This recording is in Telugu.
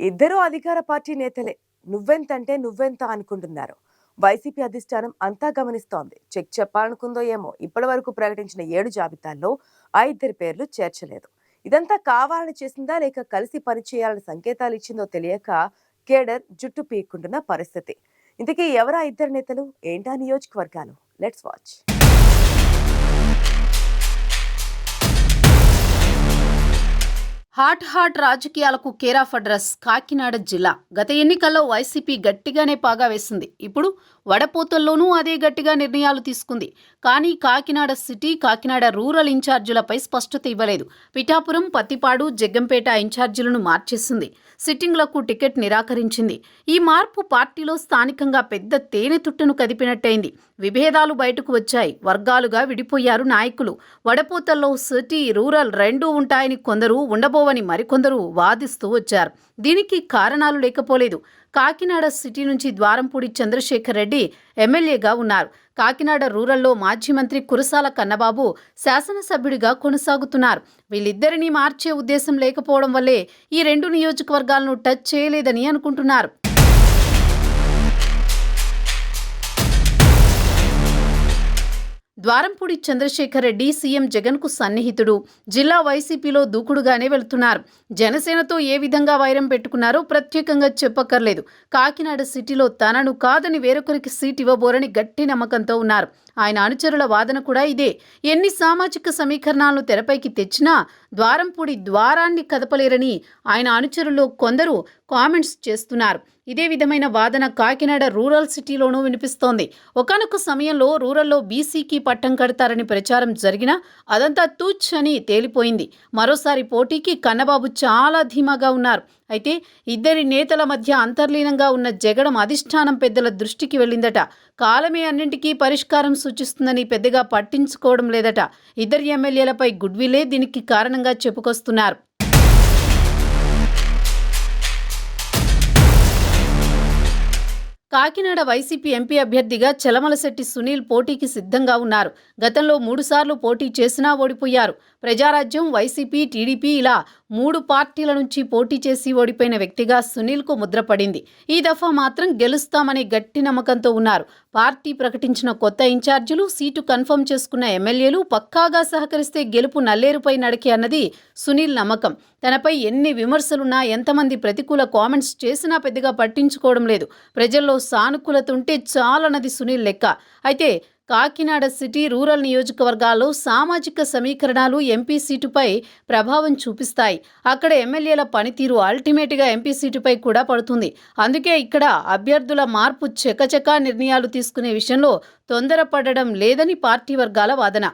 ఇద్దరూ అధికార పార్టీ నేతలే. నువ్వెంతంటే నువ్వెంత అనుకుంటున్నారు? వైసీపీ అధిష్టానం అంతా గమనిస్తోంది. చెక్ చెప్పాలనుకుందో ఏమో ఇప్పటి వరకు ప్రకటించిన ఏడు జాబితాల్లో ఆ ఇద్దరి పేర్లు చేర్చలేదు. ఇదంతా కావాలని చేసిందా లేక కలిసి పనిచేయాలని సంకేతాలు ఇచ్చిందో తెలియక కేడర్ జుట్టు పీక్కుంటున్న పరిస్థితి. ఇంతకీ ఎవరా ఇద్దరు నేతలు? ఏంటా నియోజకవర్గాలు? Let's watch. హాట్ హాట్ రాజకీయాలకు కేరాఫ్ అడ్రస్ కాకినాడ జిల్లా. గత ఎన్నికల్లో వైసీపీ గట్టిగానే పాగా వేసింది. ఇప్పుడు వడపోతల్లోనూ అదే గట్టిగా నిర్ణయాలు తీసుకుంది. కానీ కాకినాడ సిటీ కాకినాడ రూరల్ ఇన్ఛార్జీలపై స్పష్టత ఇవ్వలేదు. పిఠాపురం పత్తిపాడు జగ్గంపేట ఇన్ఛార్జీలను మార్చేసింది. సిట్టింగ్లకు టికెట్ నిరాకరించింది. ఈ మార్పు పార్టీలో స్థానికంగా పెద్ద తేనె తుట్టను కదిపినట్టయింది. విభేదాలు బయటకు వచ్చాయి. వర్గాలుగా విడిపోయారు నాయకులు. వడపోతల్లో సిటీ రూరల్ రెండూ ఉంటాయని కొందరు ఉండబోవని మరికొందరు వాదిస్తూ వచ్చారు. దీనికి కారణాలు లేకపోలేదు. కాకినాడ సిటీ నుంచి ద్వారంపూడి చంద్రశేఖర్ రెడ్డి ఎమ్మెల్యేగా ఉన్నారు. కాకినాడ రూరల్లో మాజీ మంత్రి కురసాల కన్నబాబు శాసనసభ్యుడిగా కొనసాగుతున్నారు. వీళ్ళిద్దరినీ మార్చే ఉద్దేశం లేకపోవడం వల్లే ఈ రెండు నియోజకవర్గాలను టచ్ చేయలేదని అనుకుంటున్నారు. ద్వారంపూడి చంద్రశేఖర్ రెడ్డి సీఎం జగన్కు సన్నిహితుడు. జిల్లా వైసీపీలో దూకుడుగానే వెళుతున్నారు. జనసేనతో ఏ విధంగా వైరం పెట్టుకున్నారో ప్రత్యేకంగా చెప్పక్కర్లేదు. కాకినాడ సిటీలో తనను కాదని వేరొకరికి సీట్ ఇవ్వబోరని గట్టి నమ్మకంతో ఉన్నారు. ఆయన అనుచరుల వాదన కూడా ఇదే. ఎన్ని సామాజిక సమీకరణాలను తెరపైకి తెచ్చినా ద్వారంపూడి ద్వారాన్ని కదపలేరని ఆయన అనుచరులు కొందరు కామెంట్స్ చేస్తున్నారు. ఇదే విధమైన వాదన కాకినాడ రూరల్ సిటీలోనూ వినిపిస్తోంది. ఒకనొక సమయంలో రూరల్లో బీసీకి పట్టం కడతారని ప్రచారం జరిగినా అదంతా తూచ్ అని తేలిపోయింది. మరోసారి పోటీకి కన్నబాబు చాలా ధీమాగా ఉన్నారు. అయితే ఇద్దరి నేతల మధ్య అంతర్లీనంగా ఉన్న జగడం అధిష్టానం పెద్దల దృష్టికి వెళ్ళిందట. కాలమే అన్నింటికీ పరిష్కారం సూచిస్తుందని పెద్దగా పట్టించుకోవడం లేదట. ఇద్దరు ఎమ్మెల్యేలపై గుడ్విలే దీనికి కారణంగా చెప్పుకొస్తున్నారు. కాకినాడ వైసీపీ ఎంపీ అభ్యర్థిగా చలమలశెట్టి సునీల్ పోటీకి సిద్ధంగా ఉన్నారు. గతంలో మూడుసార్లు పోటీ చేసినా ఓడిపోయారు. ప్రజారాజ్యం వైసీపీ టీడీపీ ఇలా మూడు పార్టీల నుంచి పోటీ చేసి ఓడిపోయిన వ్యక్తిగా సునీల్కు ముద్రపడింది. ఈ దఫా మాత్రం గెలుస్తామనే గట్టి నమ్మకంతో ఉన్నారు. పార్టీ ప్రకటించిన కొత్త ఇన్ఛార్జీలు సీటు కన్ఫర్మ్ చేసుకున్న ఎమ్మెల్యేలు పక్కాగా సహకరిస్తే గెలుపు నల్లేరుపై నడికే అన్నది సునీల్ నమ్మకం. తనపై ఎన్ని విమర్శలున్నా ఎంతమంది ప్రతికూల కామెంట్స్ చేసినా పెద్దగా పట్టించుకోవడం లేదు. ప్రజల్లో సానుకూలత ఉంటే చాలన్నది సునీల్ లెక్క. అయితే కాకినాడ సిటీ రూరల్ నియోజకవర్గాల్లో సామాజిక సమీకరణాలు ఎంపీ సీటుపై ప్రభావం చూపిస్తాయి. అక్కడ ఎమ్మెల్యేల పనితీరు అల్టిమేట్గా ఎంపీ సీటుపై కూడా పడుతుంది. అందుకే ఇక్కడ అభ్యర్థుల మార్పు చెకచకా నిర్ణయాలు తీసుకునే విషయంలో తొందరపడడం లేదని పార్టీ వర్గాల వాదన.